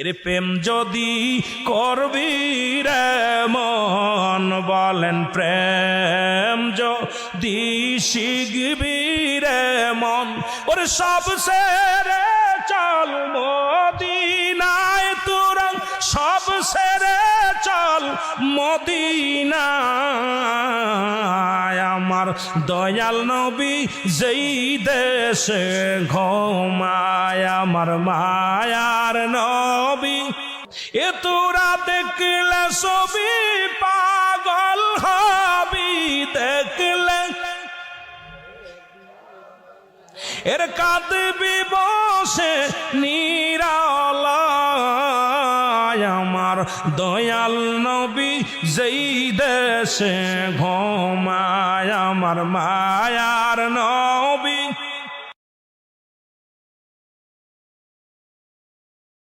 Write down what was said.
এর প্রেম যদি করবি রে মন, বলেন প্রেম যদি শিখবি রে মন। ওর সব সেরে চল মদিনায়, তোরা সব সেরে চল মদিনায়। আমার দয়াল নবী, যেই দেশে ঘুমায় আমার মায়ার নবী। এ তোরা দেখলে ছবি পাগল হবি, দেখলে এর কাঁদবি বসে নিরালায় আমার দয়াল নবী যেই দেশে ঘমায় আমার মায়ার নবী